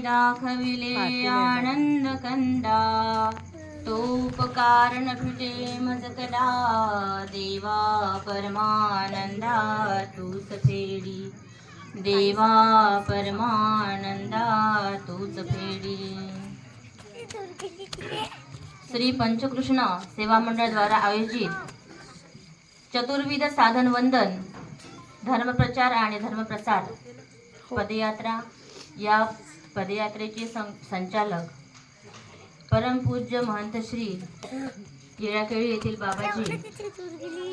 दाखविले आनंद कंदा. तो उपकार तुझे मजकला. देवा परमानंदा तूच फेडी. देवा परमानंदा तूच फेडी. श्री पंचकृष्ण सेवा मंडळ द्वारा आयोजित चतुर्विध साधन वंदन धर्मप्रचार आणि धर्मप्रसार पदयात्रा या पदयात्रेचे सं संचालक परमपूज्य महंत श्री येळाकेळी येथील बाबाजी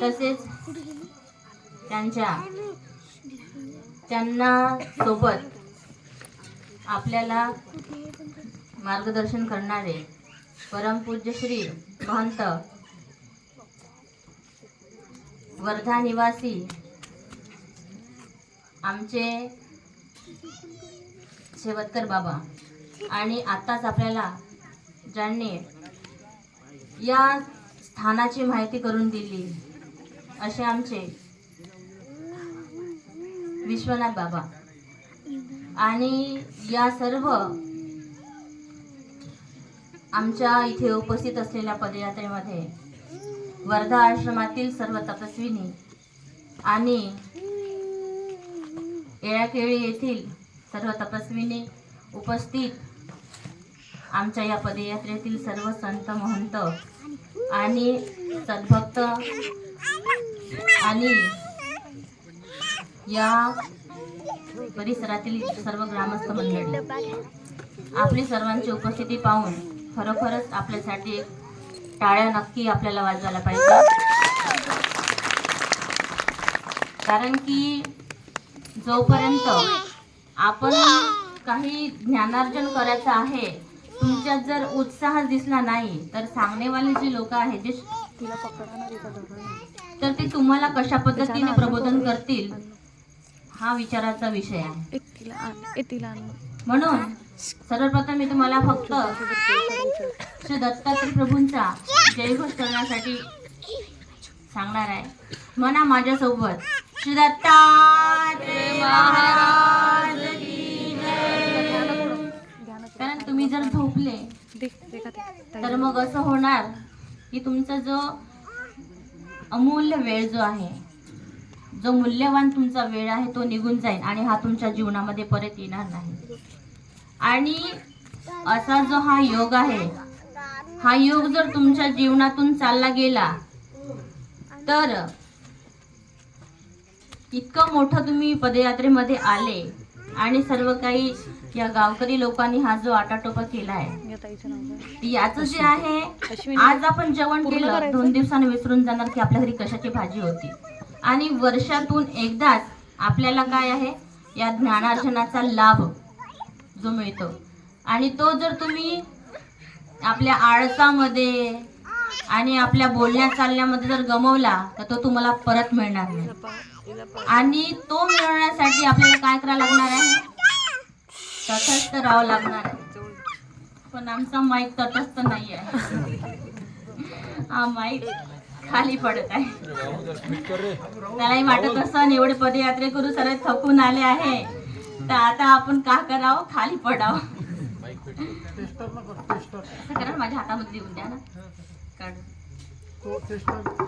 तसेच त्यांच्या त्यांना सोबत आपल्याला मार्गदर्शन करणारे परमपूज्य श्री महंत वर्धा निवासी आमचे शेवतकर बाबा. आणि आत्ताच आपल्याला ज्यांनी या स्थानाची माहिती करून दिली असे आमचे विश्वनाथ बाबा. आणि या सर्व आमच्या इथे उपस्थित असलेल्या पदयात्रेमध्ये वर्धा आश्रमातील सर्व तपस्विनी आणि येळाकेळी येथील सर्व तपस्विनी उपस्थित आमच्या या पदयात्रेतील सर्व संत महंत आणि सद्भक्त आणि या परिसरातील सर्व ग्रामस्थ मंडळी आपली सर्वांची उपस्थिती पाहून खरोखरच आपल्यासाठी एक टाळ्या नक्की आपल्याला वाजवायला पाहिजे. कारण की जोपर्यंत आपण काही ज्ञानार्जन करायचं आहे तुमच्यात जर उत्साह दिसला नाही तर सांगणेवाले जे लोक आहेत जे तर ते तुम्हाला कशा पद्धतीने प्रबोधन करतील? हा विचाराचा विषय आहे. म्हणून सर्वप्रथम मी तुम्हाला फक्त श्री दत्तात्रय प्रभूंचा जयघोष करण्यासाठी सांगणार आहे. म्हणा माझ्यासोबत श्री दत्तात्रय महाराज की जय. कारण तुम्ही जर झोपले तर मग असं होणार की तुमचा जो अमूल्य वेळ जो आहे जो मूल्यवान तुमचा वेळ आहे तो निघून जाईल आणि हा तुमच्या जीवनामध्ये परत येणार नाही. आणि असा जो हा योग आहे हा योग जर तुमच्या जीवनातून चालला गेला तर इतकं मोठं तुम्ही पदयात्रेमध्ये आले आणि सर्व काही या गावकरी लोकांनी हा जो आटाटोपा केला आहे याचं जे आहे आज आपण जेवण केलं दोन दिवसांनी विसरून जाणार की आपल्या घरी कशाची भाजी होती. आणि वर्षातून एकदाच आपल्याला काय आहे या ज्ञानार्जनाचा लाभ जो मिळतो. आणि तो जर तुम्ही आपल्या आळसामध्ये आणि आपल्या बोलण्या चालण्यामध्ये जर गमवला तर तो तुम्हाला परत मिळणार नाही. आणि तो मिळवण्यासाठी आपल्याला काय करावं लागणार आहे? तटस्थ राहावं लागणार आहे. पण आमचा माईक तटस्थ नाही आहे हा माईक खाली पडत आहे. त्यालाही वाटत असं एवढे पदयात्रे करू सर थकून आले आहे. तर आता आपण का करावं? खाली पडावं. करा माझ्या हातामध्ये देऊन द्या ना. काढून.